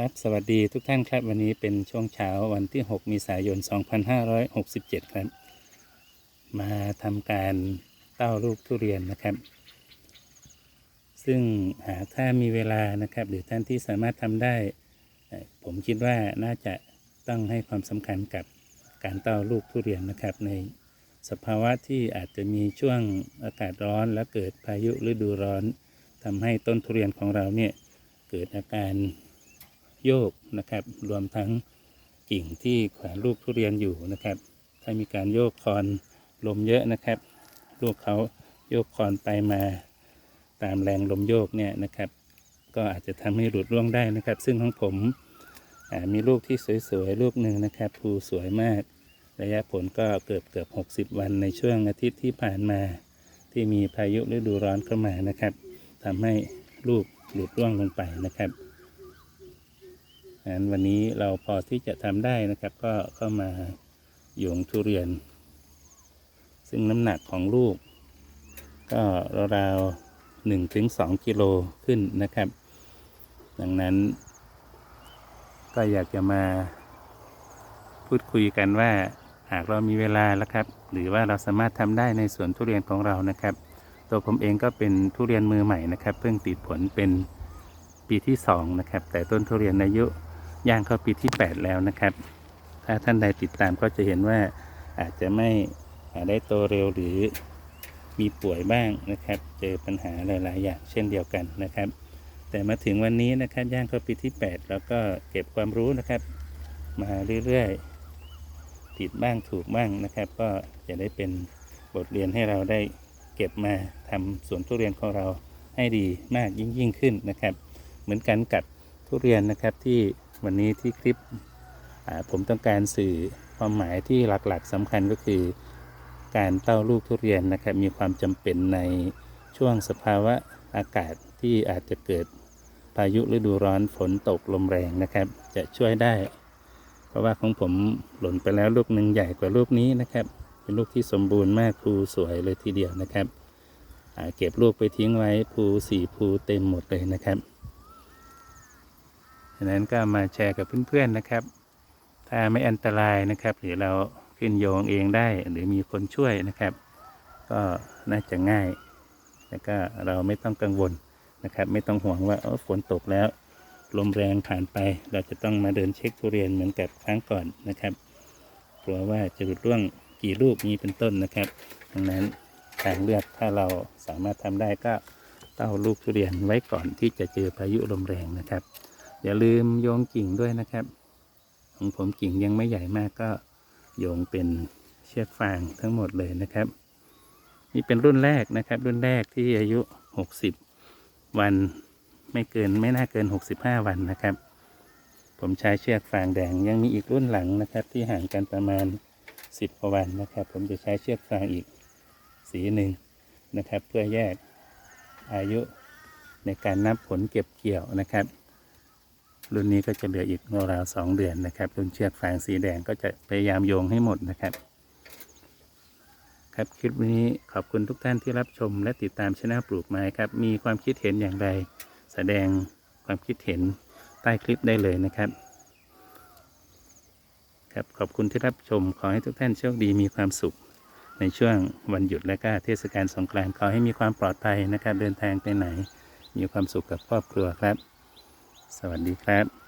ครับ สวัสดีทุกท่านครับ วันนี้เป็นช่วงเช้าวันที่ 6 มีายน 2567 ครับ มาทำการเต้าลูกทุเรียนนะครับ ซึ่งหากถ้ามีเวลานะครับ หรือท่านที่สามารถทำได้ ผมคิดว่าน่าจะต้องให้ความสำคัญกับการเต้าลูกทุเรียนนะครับ ในสภาวะที่อาจจะมีช่วงอากาศร้อนและเกิดพายุฤดูร้อนทำให้ต้นทุเรียนของเราเนี่ยเกิดอาการ โยกนะครับ รวมทั้งกิ่งที่แขวนลูกทุเรียนอยู่นะครับ ถ้ามีการโยกคอนลมเยอะนะครับ ลูกเขาโยกคอนไปมาตามแรงลมโยกเนี่ยนะครับ ก็อาจจะทำให้หลุดร่วงได้นะครับ ซึ่งของผมมีลูกที่สวยๆ ลูกหนึ่งนะครับภูสวยมาก ระยะผลก็เกือบเกือบ 60 วันในช่วงอาทิตย์ที่ผ่านมา ที่มีพายุฤดูร้อนเข้ามานะครับทำให้ลูกหลุดร่วงลงไปนะครับ งั้นวันนี้เราพอที่จะทำได้นะครับ ก็เข้ามาโยงทุเรียน ซึ่งน้ำหนักของลูก ก็ราวๆหนึ่งถึงสองกิโลขึ้นนะครับ ดังนั้น ก็อยากจะมาพูดคุยกันว่าหากเรามีเวลาแล้วครับ หรือว่าเราสามารถทำได้ในสวนทุเรียนของเรานะครับ ตัวผมเองก็เป็นทุเรียนมือใหม่นะครับ เพิ่งติดผลเป็นปีที่สองนะครับ แต่ต้นทุเรียนอายุ ย่างเข้าปีที่ 8 แล้วนะครับ ถ้าท่านใดติดตามก็จะเห็นว่าอาจจะไม่ได้โตเร็วหรือมีป่วยบ้างนะครับ เจอปัญหาหลาย ๆ อย่างเช่นเดียวกันนะครับ แต่มาถึงวันนี้นะครับย่างเข้าปีที่ 8 แล้วก็เก็บความรู้นะครับ มาเรื่อยๆผิดบ้างถูกบ้างนะครับ ก็จะได้เป็นบทเรียนให้เราได้เก็บมาทำสวนทุเรียนของเราให้ดีมากยิ่งยิ่งขึ้นนะครับ เหมือนกันกับทุเรียนนะครับที่ วันนี้ที่คลิปผมต้องการสื่อความหมายที่หลักๆสำคัญก็คือ การเต้าลูกทุเรียนนะครับมีความจำเป็นในช่วงสภาวะอากาศที่อาจจะเกิดพายุฤดูร้อนฝนตกลมแรงนะครับ จะช่วยได้ เพราะว่าของผมหล่นไปแล้วลูกหนึ่งใหญ่กว่าลูกนี้นะครับ เป็นลูกที่สมบูรณ์มากภูสวยเลยทีเดียวนะครับเก็บลูกไปทิ้งไว้ภูสี่ภูเต็มหมดเลยนะครับ ฉะนั้นก็มาแชร์กับเพื่อนๆนะครับ ถ้าไม่อันตรายนะครับ หรือเราขึ้นโยงเองได้ หรือมีคนช่วยนะครับ ก็น่าจะง่าย แล้วก็เราไม่ต้องกังวลนะครับ ไม่ต้องห่วงว่าฝนตกแล้ว ลมแรงผ่านไป เราจะต้องมาเดินเช็คทุเรียนเหมือนกับครั้งก่อนนะครับกลัวว่าจะหลุดร่วงกี่ลูกนี้เป็นต้นนะครับดังนั้นทางเลือกถ้าเราสามารถทำได้ก็เต้าลูกทุเรียนไว้ก่อนที่จะเจอพายุลมแรงนะครับ อย่าลืมโยงกิ่งด้วยนะครับ ของผมกิ่งยังไม่ใหญ่มากก็โยงเป็นเชือกฟางทั้งหมดเลยนะครับ นี่เป็นรุ่นแรกนะครับ รุ่นแรกที่อายุ 60 วันไม่เกินไม่น่าเกิน 65 วันนะครับ ผมใช้เชือกฟางแดงยังมีอีกรุ่นหลังนะครับ ที่ห่างกันประมาณ 10กว่าวันนะครับ ผมจะใช้เชือกฟางอีกสีหนึ่งนะครับ เพื่อแยกอายุในการนับผลเก็บเกี่ยวนะครับ รุ่นนี้ก็จะเหลืออีกราวสองเดือนนะครับ รุ่นเชือกฟางสีแดงก็จะพยายามโยงให้หมดนะครับ ครับคลิปนี้ขอบคุณทุกท่านที่รับชมและติดตามช anel ปลูกไม้ครับ มีความคิดเห็นอย่างไร แสดงความคิดเห็นใต้คลิปได้เลยนะครับ ครับขอบคุณที่รับชมขอให้ทุกท่านโชคดีมีความสุข ในช่วงวันหยุดและก็เทศกาลสงกรานต์ขอให้มีความปลอดภัยนะครับ เดินทางไปไหน มีความสุขกับครอบครัวครับ สวัสดีครับ